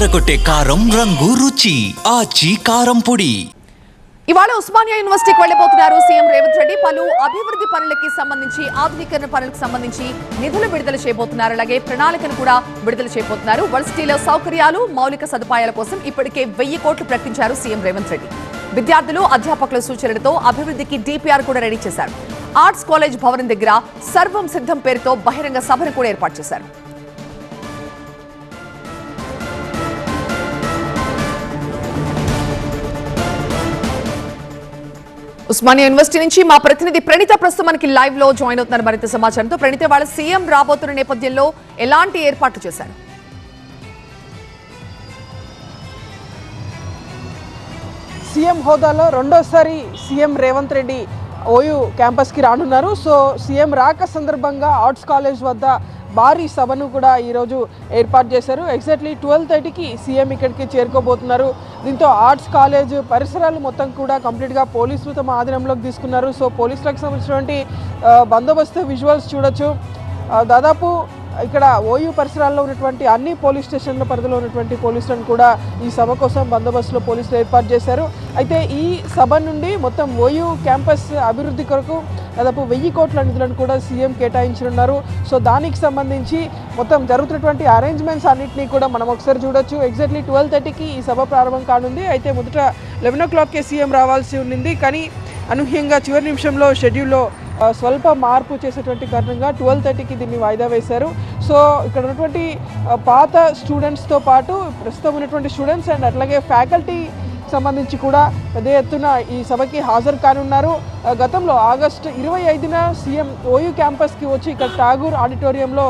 అదరగొట్టే కారం రంగు రుచి ఆచి కారం పొడి. ఇవాళ ఉస్మానియా యూనివర్సిటీకి వెళ్ళిపోతున్నారు సీఎం రేవంత్ రెడ్డి. పలు అభివృద్ధి పనులకి సంబంధించి ఆధునీకరణ పనులకు సంబంధించి నిధులు విడుదల చేయబోతున్నారు. అలాగే ప్రణాళికను కూడా విడుదల చేయబోతున్నారు. వర్సిటీలో సౌకర్యాలు మౌలిక సదుపాయాల కోసం ఇప్పటికే వెయ్యి కోట్లు ప్రకటించారు సీఎం రేవంత్ రెడ్డి. విద్యార్థులు అధ్యాపకుల సూచనలతో అభివృద్ధికి డిపిఆర్ కూడా రెడీ చేశారు. ఆర్ట్స్ కాలేజ్ భవనం దగ్గర సర్వం సిద్ధం పేరుతో బహిరంగ సభను కూడా ఏర్పాటు చేశారు. ఉస్మానియా యూనివర్సిటీ నుంచి మా ప్రతినిధి ప్రణీత ప్రస్తుతం మనకి లైవ్లో జాయిన్ అవుతున్నారు మరింత సమాచారంతో. ప్రణీత వాళ్ళ సీఎం రాబోతున్న నేపథ్యంలో ఎలాంటి ఏర్పాట్లు చేశారు? సీఎం హోదాలో రెండోసారి సీఎం రేవంత్ రెడ్డి ఓయూ క్యాంపస్కి రానున్నారు. సో సీఎం రాక సందర్భంగా ఆర్ట్స్ కాలేజ్ వద్ద భారీ సభను కూడా ఈరోజు ఏర్పాటు చేశారు. ఎగ్జాక్ట్లీ ట్వెల్వ్ థర్టీకి సీఎం ఇక్కడికి చేరుకోబోతున్నారు. దీంతో ఆర్ట్స్ కాలేజ్ పరిసరాలు మొత్తం కూడా కంప్లీట్గా పోలీసులు తమ ఆధీనంలోకి తీసుకున్నారు. సో పోలీసులకు సంబంధించినటువంటి బందోబస్తు విజువల్స్ చూడొచ్చు. దాదాపు ఇక్కడ ఓయూ పరిసరాల్లో ఉన్నటువంటి అన్ని పోలీస్ స్టేషన్ల పరిధిలో ఉన్నటువంటి పోలీసులను కూడా ఈ సభ కోసం బందోబస్తులో పోలీసులు ఏర్పాటు చేశారు. అయితే ఈ సభ నుండి మొత్తం ఓయూ క్యాంపస్ అభివృద్ధి కొరకు దాదాపు వెయ్యి కోట్ల నిధులను కూడా సీఎం కేటాయించనున్నారు. సో దానికి సంబంధించి మొత్తం జరుగుతున్నటువంటి అరేంజ్మెంట్స్ అన్నింటినీ కూడా మనం ఒకసారి చూడొచ్చు. ఎగ్జాక్ట్లీ ట్వెల్వ్ థర్టీకి ఈ సభ ప్రారంభం కానుంది. అయితే మొదట లెవెన్ ఓ క్లాక్కే సీఎం రావాల్సి ఉండింది కానీ అనూహ్యంగా చివరి నిమిషంలో షెడ్యూల్లో స్వల్ప మార్పు చేసేటువంటి కారణంగా ట్వెల్వ్ థర్టీకి దీన్ని వాయిదా వేశారు. సో ఇక్కడ ఉన్నటువంటి పాత స్టూడెంట్స్తో పాటు ప్రస్తుతం ఉన్నటువంటి స్టూడెంట్స్ అండ్ అట్లాగే ఫ్యాకల్టీ సంబంధించి కూడా పెద్ద ఎత్తున ఈ సభకి హాజరు కానున్నారు. గతంలో ఆగస్టు ఇరవై ఐదున సీఎం ఓయూ క్యాంపస్కి వచ్చి ఇక్కడ ఠాగూర్ ఆడిటోరియంలో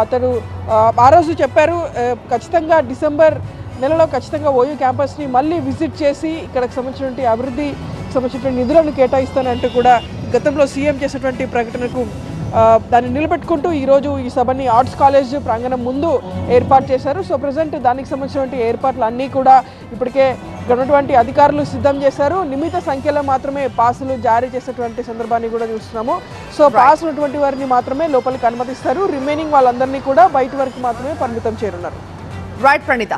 అతను ఆ, రోజు చెప్పారు ఖచ్చితంగా డిసెంబర్ నెలలో ఖచ్చితంగా ఓయూ క్యాంపస్ని మళ్ళీ విజిట్ చేసి ఇక్కడికి సంబంధించినటువంటి అభివృద్ధి సంబంధించినటువంటి నిధులను కేటాయిస్తానంటూ కూడా గతంలో సీఎం చేసినటువంటి ప్రకటనకు దాన్ని నిలబెట్టుకుంటూ ఈరోజు ఈ సభని ఆర్ట్స్ కాలేజ్ ప్రాంగణం ముందు ఏర్పాటు చేశారు. సో ప్రజెంట్ దానికి సంబంధించినటువంటి ఏర్పాట్లు అన్నీ కూడా ఇప్పటికే ఇక్కడ ఉన్నటువంటి అధికారులు సిద్ధం చేశారు. నిమిత సంఖ్యలో మాత్రమే పాసులు జారీ చేసేటువంటి సందర్భాన్ని కూడా చూస్తున్నాము. సో పాస్ ఉన్నటువంటి వారిని మాత్రమే లోపలికి అనుమతిస్తారు. రిమైనింగ్ వాళ్ళందరినీ కూడా బయట వరకు మాత్రమే పరిమితం చేయనున్నారు. రైట్ ప్రణీత.